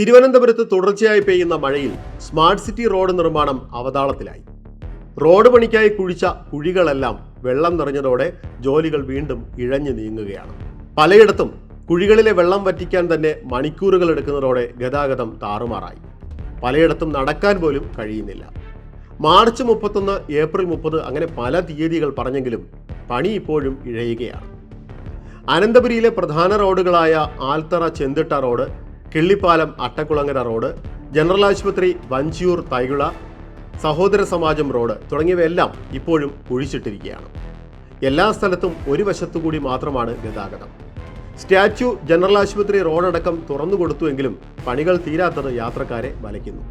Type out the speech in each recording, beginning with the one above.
തിരുവനന്തപുരത്ത് തുടർച്ചയായി പെയ്യുന്ന മഴയിൽ സ്മാർട്ട് സിറ്റി റോഡ് നിർമ്മാണം അവതാളത്തിലായി. റോഡ് പണിക്കായി കുഴിച്ച കുഴികളെല്ലാം വെള്ളം നിറഞ്ഞതോടെ ജോലികൾ വീണ്ടും ഇഴഞ്ഞു നീങ്ങുകയാണ്. പലയിടത്തും കുഴികളിലെ വെള്ളം വറ്റിക്കാൻ തന്നെ മണിക്കൂറുകൾ എടുക്കുന്നതോടെ ഗതാഗതം താറുമാറായി. പലയിടത്തും നടക്കാൻ പോലും കഴിയുന്നില്ല. മാർച്ച് മുപ്പത്തൊന്ന് ഏപ്രിൽ മുപ്പത് അങ്ങനെ പല തീയതികൾ പറഞ്ഞെങ്കിലും പണി ഇപ്പോഴും ഇഴയുകയാണ്. അനന്തപുരിയിലെ പ്രധാന റോഡുകളായ Althara Chenthitta road Killipalam Attakulangara road general ആശുപത്രി വഞ്ചിയൂർ തൈകുള സഹോദര സമാജം റോഡ് തുടങ്ങിയവയെല്ലാം ഇപ്പോഴും കുഴിച്ചിട്ടിരിക്കുകയാണ്. എല്ലാ സ്ഥലത്തും ഒരു വശത്തുകൂടി മാത്രമാണ് ഗതാഗതം. സ്റ്റാച്യു ജനറൽ ആശുപത്രി റോഡടക്കം തുറന്നുകൊടുത്തുവെങ്കിലും പണികൾ തീരാത്തത് യാത്രക്കാരെ വലയ്ക്കുന്നു.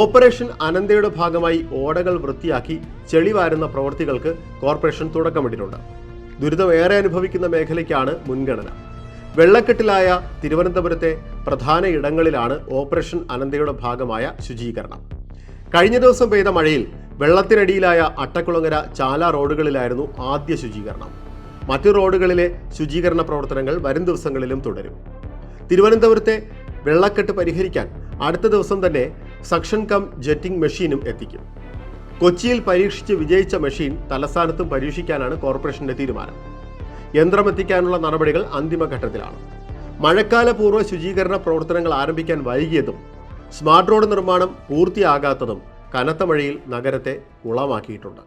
ഓപ്പറേഷൻ അനന്തയുടെ ഭാഗമായി ഓടകൾ വൃത്തിയാക്കി ചെളി വാരുന്ന പ്രവൃത്തികൾക്ക് കോർപ്പറേഷൻ തുടക്കമിട്ടിട്ടുണ്ട്. ദുരിതം ഏറെ അനുഭവിക്കുന്ന മേഖലയ്ക്കാണ് മുൻഗണന. വെള്ളക്കെട്ടിലായ തിരുവനന്തപുരത്തെ പ്രധാന ഇടങ്ങളിലാണ് ഓപ്പറേഷൻ അനന്തയുടെ ഭാഗമായ ശുചീകരണം. കഴിഞ്ഞ ദിവസം പെയ്ത മഴയിൽ വെള്ളത്തിനടിയിലായ അട്ടക്കുളങ്ങര ചാല റോഡുകളിലായിരുന്നു ആദ്യ ശുചീകരണം. മറ്റു റോഡുകളിലെ ശുചീകരണ പ്രവർത്തനങ്ങൾ വരും ദിവസങ്ങളിലും തുടരും. തിരുവനന്തപുരത്തെ വെള്ളക്കെട്ട് പരിഹരിക്കാൻ അടുത്ത ദിവസം തന്നെ സക്ഷൻ കം ജെറ്റിംഗ് മെഷീനും എത്തിക്കും. കൊച്ചിയിൽ പരീക്ഷിച്ച് വിജയിച്ച മെഷീൻ തലസ്ഥാനത്തും പരീക്ഷിക്കാനാണ് കോർപ്പറേഷന്റെ തീരുമാനം. യന്ത്രമെത്തിക്കാനുള്ള നടപടികൾ അന്തിമഘട്ടത്തിലാണ്. മഴക്കാല പൂർവ ശുചീകരണ പ്രവർത്തനങ്ങൾ ആരംഭിക്കാൻ വൈകിയതും സ്മാർട്ട് റോഡ് നിർമ്മാണം പൂർത്തിയാകാത്തതും കനത്ത മഴയിൽ നഗരത്തെ കുളമാക്കിയിട്ടുണ്ട്.